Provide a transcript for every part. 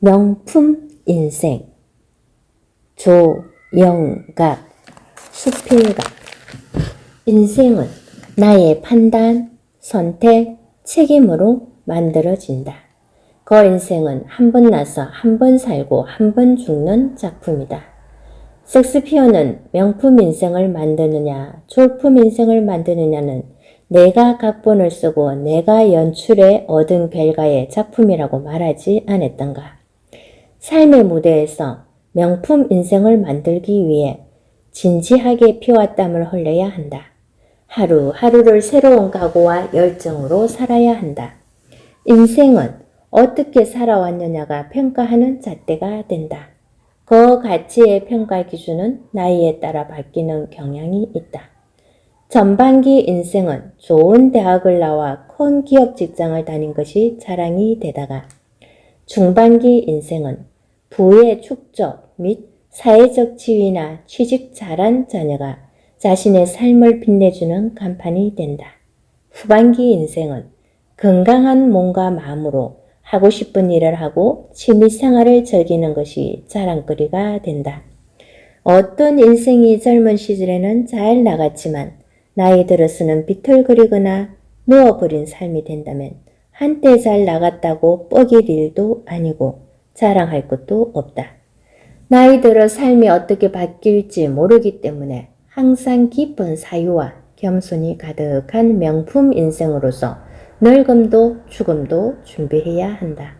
명품 인생 조영각 수필가 인생은 나의 판단, 선택, 책임으로 만들어진다. 그 인생은 한 번 나서 한 번 살고 한 번 죽는 작품이다. 섹스피어는 명품 인생을 만드느냐, 졸품 인생을 만드느냐는 내가 각본을 쓰고 내가 연출해 얻은 결과의 작품이라고 말하지 않았던가. 삶의 무대에서 명품 인생을 만들기 위해 진지하게 피와 땀을 흘려야 한다. 하루하루를 새로운 각오와 열정으로 살아야 한다. 인생은 어떻게 살아왔느냐가 평가하는 잣대가 된다. 그 가치의 평가 기준은 나이에 따라 바뀌는 경향이 있다. 전반기 인생은 좋은 대학을 나와 큰 기업 직장을 다닌 것이 자랑이 되다가 중반기 인생은 부의 축적 및 사회적 지위나 취직 잘한 자녀가 자신의 삶을 빛내주는 간판이 된다. 후반기 인생은 건강한 몸과 마음으로 하고 싶은 일을 하고 취미 생활을 즐기는 것이 자랑거리가 된다. 어떤 인생이 젊은 시절에는 잘 나갔지만 나이 들어서는 비틀거리거나 누워버린 삶이 된다면 한때 잘 나갔다고 뻐길 일도 아니고 자랑할 것도 없다. 나이 들어 삶이 어떻게 바뀔지 모르기 때문에 항상 깊은 사유와 겸손이 가득한 명품 인생으로서 늙음도 죽음도 준비해야 한다.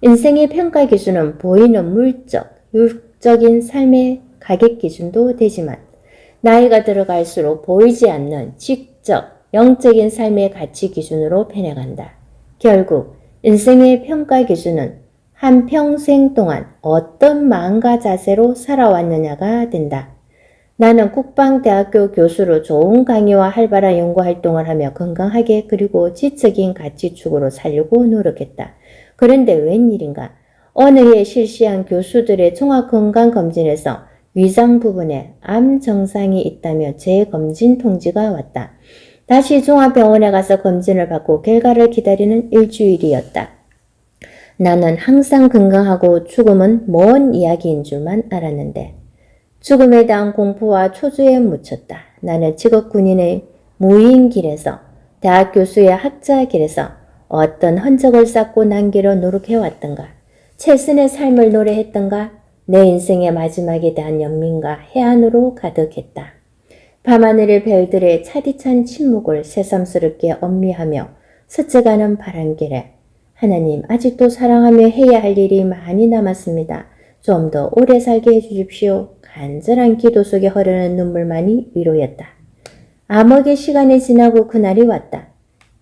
인생의 평가 기준은 보이는 물적, 육적인 삶의 가격 기준도 되지만 나이가 들어갈수록 보이지 않는 지적, 영적인 삶의 가치 기준으로 변해간다. 결국 인생의 평가 기준은 한 평생 동안 어떤 마음과 자세로 살아왔느냐가 된다. 나는 국방대학교 교수로 좋은 강의와 활발한 연구 활동을 하며 건강하게 그리고 지적인 가치축으로 살려고 노력했다. 그런데 웬일인가? 어느 해 실시한 교수들의 종합건강검진에서 위장 부분에 암 증상이 있다며 재검진 통지가 왔다. 다시 종합병원에 가서 검진을 받고 결과를 기다리는 일주일이었다. 나는 항상 건강하고 죽음은 먼 이야기인 줄만 알았는데 죽음에 대한 공포와 초조에 묻혔다. 나는 직업 군인의 무인 길에서 대학 교수의 학자 길에서 어떤 흔적을 쌓고 남기려 노력해왔던가 최선의 삶을 노래했던가 내 인생의 마지막에 대한 연민과 해안으로 가득했다. 밤하늘의 별들의 차디찬 침묵을 새삼스럽게 엄미하며 스쳐가는 바람길에 하나님 아직도 사랑하며 해야 할 일이 많이 남았습니다. 좀 더 오래 살게 해주십시오. 간절한 기도 속에 흐르는 눈물만이 위로였다. 암흑의 시간이 지나고 그날이 왔다.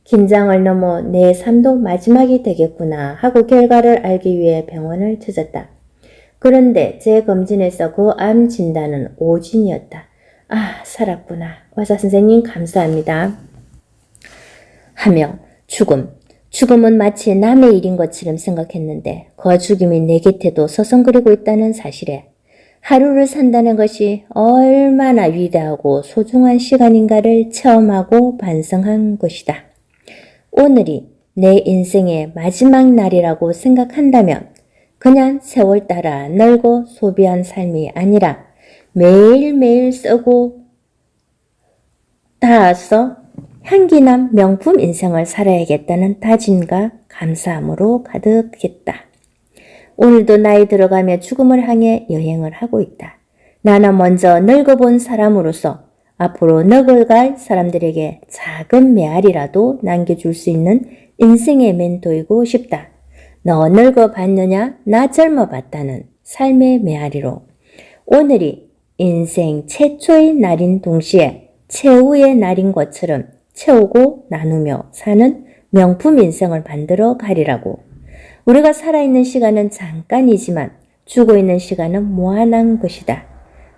긴장을 넘어 내 삶도 마지막이 되겠구나 하고 결과를 알기 위해 병원을 찾았다. 그런데 제 검진에서 그 암 진단은 오진이었다. 아, 살았구나. 의사 선생님 감사합니다. 하며 죽음. 죽음은 마치 남의 일인 것처럼 생각했는데 그 죽음이 내 곁에도 서성거리고 있다는 사실에 하루를 산다는 것이 얼마나 위대하고 소중한 시간인가를 체험하고 반성한 것이다. 오늘이 내 인생의 마지막 날이라고 생각한다면 그냥 세월 따라 널고 소비한 삶이 아니라 매일매일 쓰고 닿아서 향기난 명품 인생을 살아야겠다는 다짐과 감사함으로 가득했다. 오늘도 나이 들어가며 죽음을 향해 여행을 하고 있다. 나는 먼저 늙어본 사람으로서 앞으로 늙어갈 사람들에게 작은 메아리라도 남겨줄 수 있는 인생의 멘토이고 싶다. 너 늙어봤느냐? 나 젊어봤다는 삶의 메아리로 오늘이 인생 최초의 날인 동시에 최후의 날인 것처럼 채우고 나누며 사는 명품 인생을 만들어 가리라고. 우리가 살아있는 시간은 잠깐이지만 죽어 있는 시간은 무한한 것이다.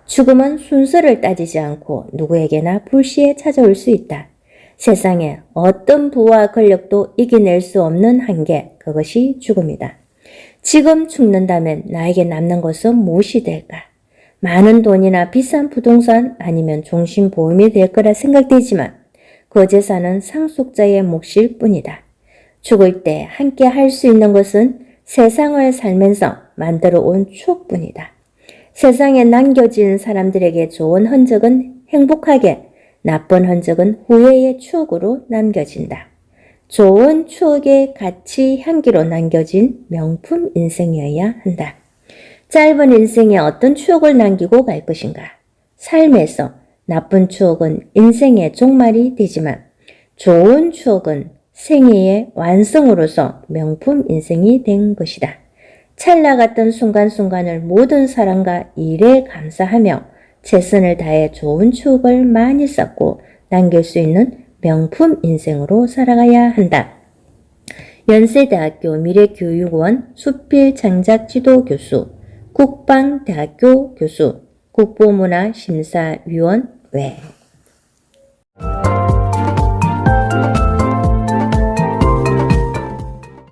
죽음은 순서를 따지지 않고 누구에게나 불시에 찾아올 수 있다. 세상에 어떤 부와 권력도 이겨낼 수 없는 한계, 그것이 죽음이다. 지금 죽는다면 나에게 남는 것은 무엇이 될까? 많은 돈이나 비싼 부동산 아니면 종신 보험이 될 거라 생각되지만 그 재산은 상속자의 몫일 뿐이다. 죽을 때 함께 할 수 있는 것은 세상을 살면서 만들어 온 추억뿐이다. 세상에 남겨진 사람들에게 좋은 흔적은 행복하게, 나쁜 흔적은 후회의 추억으로 남겨진다. 좋은 추억의 가치 향기로 남겨진 명품 인생이어야 한다. 짧은 인생에 어떤 추억을 남기고 갈 것인가? 삶에서 나쁜 추억은 인생의 종말이 되지만 좋은 추억은 생애의 완성으로서 명품 인생이 된 것이다. 찰나 같던 순간순간을 모든 사랑과 일에 감사하며 최선을 다해 좋은 추억을 많이 쌓고 남길 수 있는 명품 인생으로 살아가야 한다. 연세대학교 미래교육원 수필창작지도 교수, 국방대학교 교수, 국보문화심사위원 외.